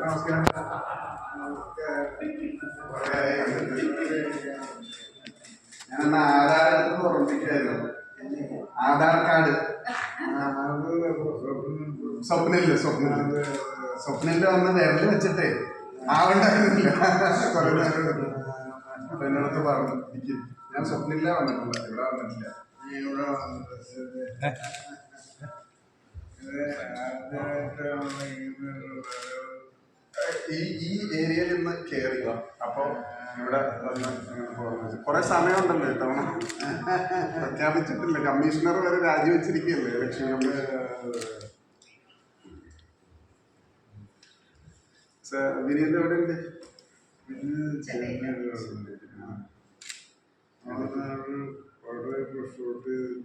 നമസ്കാരം ഞാൻ ആധാർ എടുത്ത് ആധാർ കാർഡ്. സ്വപ്നില്ല സ്വപ്ന സ്വപ്നില്ല വന്ന് വിരൽ വെച്ചിട്ടേ ആവണ്ടായിരുന്നില്ല. കുറെ നേരം എടുത്തു. പറഞ്ഞു എനിക്ക് ഞാൻ സ്വപ്നില്ല വന്നിട്ടില്ല. ഇവിടെ വന്നിട്ടില്ല. ഇവിടെ വന്നത് ഈ ഈ ഏരിയയിൽ നിന്ന് കയറി അപ്പൊ ഇവിടെ വന്ന് കുറേ സമയമുണ്ടല്ലോ ഇത്തവണ. പ്രഖ്യാപിച്ചിട്ടില്ല. കമ്മീഷണർ വരെ രാജിവെച്ചിരിക്കുകയല്ലേ? Election commission. വിനീത് എവിടെ ഉണ്ട്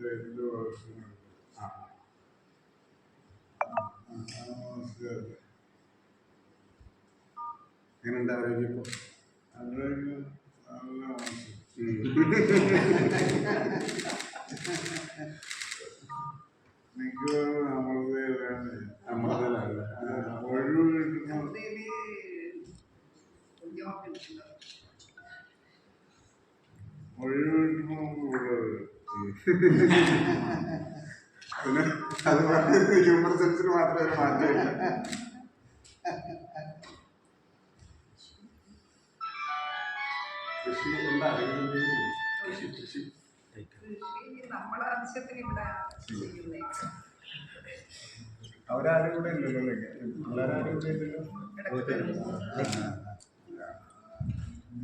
രണ്ട് വർഷങ്ങൾ ആ. നമസ്കാരം എങ്ങനെയുണ്ട് ആരോഗ്യം ഇപ്പോൾ ഒഴിവ് കിട്ടുന്ന ഒഴിവ് കിട്ടുമ്പോൾ നമുക്ക് പിന്നെ അത് ഹ്യൂമർ സെൻസിന് മാത്രമേ മാറ്റമില്ല. കൃഷി എന്താ കൃഷി കൃഷി നമ്മളെ ആവശ്യത്തിന് ഇവിടെ അവരാരും കൂടെ ഇല്ലല്ലോ അല്ലേ പിള്ളേരാരും കൂടെ ഇല്ലല്ലോ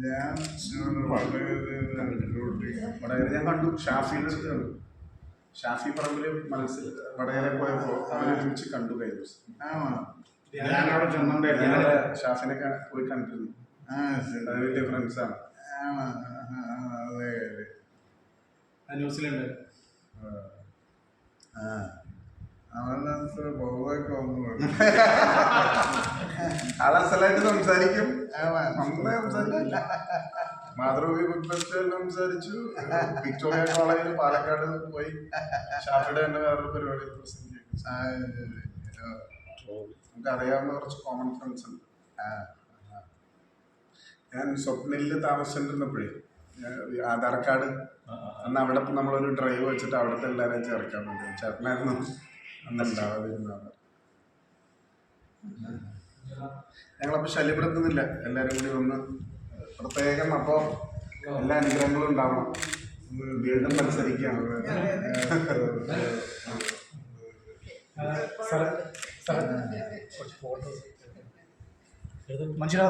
ഞാൻ വടകര ഞാൻ കണ്ടു ഷാഫിയുടെ അടുത്ത് കണ്ടു ഷാഫി പറമ്പിൽ മനസ്സിൽ വടകര പോയപ്പോൾ അവരെ ഒരുമിച്ച് കണ്ടു കഴിഞ്ഞു ആണോ ഞാനവിടെ ചെന്നുണ്ടായിരുന്നു ഷാഫിനെ പോയി കണ്ടിരുന്നു. ആ വലിയ ഫ്രണ്ട്സാണ് അതെ ന്യൂസിലുണ്ട്. ആ. സംസാരിക്കും. മാതൃഭൂമി ബുക്ക് ഫെസ്റ്റിവലിൽ സംസാരിച്ചു. വിക്ടോറിയ കോളേജിൽ പാലക്കാട് പോയി. സാറ്റർഡേ തന്നെ വേറൊരു പരിപാടി പ്രസന്റ് ചെയ്തു. ആ, ശരി. ഓ, നമുക്ക് അറിയാവുന്ന കുറച്ച് കോമൺ ഫ്രണ്ട്സ് ഉണ്ട്. ഞാൻ സ്വപ്നിൽ താമസിച്ചിരുന്നപ്പോഴേ ഞാൻ ആധാർ കാർഡ് അന്ന് അവിടെ ഇപ്പം നമ്മളൊരു ഡ്രൈവ് വെച്ചിട്ട് അവിടുത്തെ എല്ലാവരെയും ചേർക്കാൻ വേണ്ടി ചേട്ടനായിരുന്നു അന്ന് ഉണ്ടാവാതിരുന്നത്. ഞങ്ങളപ്പോൾ ശല്യപ്പെടുത്തുന്നില്ല. എല്ലാവരും കൂടി ഒന്ന് പ്രത്യേകം അപ്പോൾ എല്ലാ അനുഗ്രഹങ്ങളും ഉണ്ടാവണം. വീണ്ടും മത്സരിക്കുകയാണ്. మంచిగా